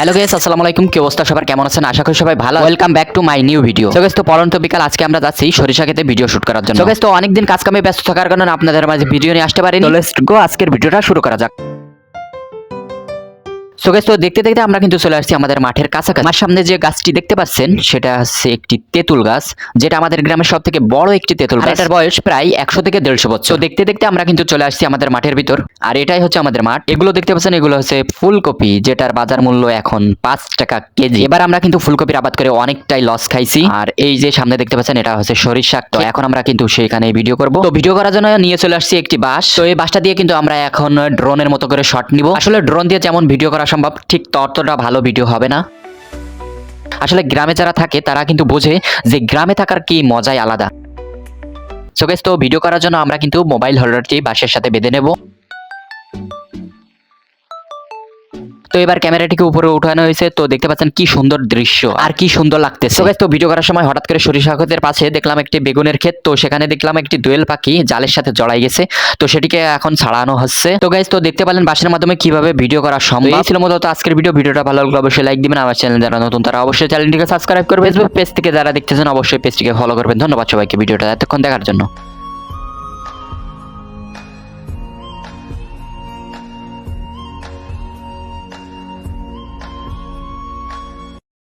Hello guess আসসালামু আলাইকুম। কি অবস্থা সবার? কেমন আছেন? আশা করি সবাই ভালো welcome back to my new video তো গেস তো পরন্ত বিকাল আজকে আমরা যাচ্ছি সরিষা খেতে ভিডিও শুট করার জন্য। তো গেস তো অনেকদিন কাজ কামে ব্যস্ত থাকার কারণে আপনাদের মাঝে ভিডিও নিয়ে আসতে পারিনি। লেটস গো আজকের ভিডিওটা শুরু করা যাক। সো তো দেখতে দেখতে আমরা কিন্তু চলে আসছি আমাদের মাঠের কাছাকাছি। আমার সামনে যে গাছটি দেখতে পাচ্ছেন সেটা হচ্ছে একটি তেঁতুল গাছ যেটা আমাদের গ্রামের সব থেকে বড় একটি তেঁতুল গাছ। এটার বয়স প্রায় একশো থেকে দেড়শো বছর। দেখতে দেখতে আমরা কিন্তু চলে আসছি আমাদের মাঠের ভিতর। আর এটাই হচ্ছে আমাদের মাঠ। এগুলো দেখতে পাচ্ছেন এগুলো হচ্ছে ফুলকপি যেটার বাজার মূল্য এখন পাঁচ টাকা কেজি। এবার আমরা কিন্তু ফুলকপির আবাদ করে অনেকটাই লস খাইছি। আর এই যে সামনে দেখতে পাচ্ছেন এটা হচ্ছে সরিষা তো এখন আমরা কিন্তু সেখানে ভিডিও করব। তো ভিডিও করার জন্য নিয়ে চলে আসছি একটি বাস তো এই বাসটা দিয়ে কিন্তু আমরা এখন ড্রোনের মতো করে শট নিব। আসলে ড্রোন দিয়ে যেমন ভিডিও করা সম্ভব ঠিক ততটা ভালো ভিডিও হবে না। আসলে গ্রামে যারা থাকে, তারা কিন্তু বোঝে যে গ্রামে থাকার কি মজাই আলাদা। সো তো ভিডিও করার জন্য আমরা কিন্তু মোবাইল হোল্ডারটি বাসের সাথে বেঁধে নেব। তো এবার ক্যামেরাটিকে উপরে উঠানো হয়েছে, তো দেখতে পাচ্ছেন কি সুন্দর দৃশ্য আর কি সুন্দর লাগতেছে। তো তো ভিডিও করার সময় হঠাৎ করে সরিষা ক্ষেতের পাশে দেখলাম একটি বেগুনের ক্ষেত, তো সেখানে দেখলাম একটি দোয়েল পাখি জালের সাথে জড়াই গেছে, তো সেটিকে এখন ছাড়ানো হচ্ছে। তো গাইজ তো দেখতে পেলেন বাসের মাধ্যমে কীভাবে ভিডিও করা সম্ভব। এই ছিল মূলত আজকের ভিডিও ভিডিওটা ভালো লাগলে অবশ্যই লাইক দিবেন আমার চ্যানেল যারা নতুন তারা অবশ্যই চ্যানেলটিকে সাবস্ক্রাইব করবে ফেসবুক পেজ থেকে যারা দেখতেছেন, অবশ্যই পেজটিকে ফলো করবেন। ধন্যবাদ সবাইকে, ভিডিওটা এতক্ষণ দেখার জন্য।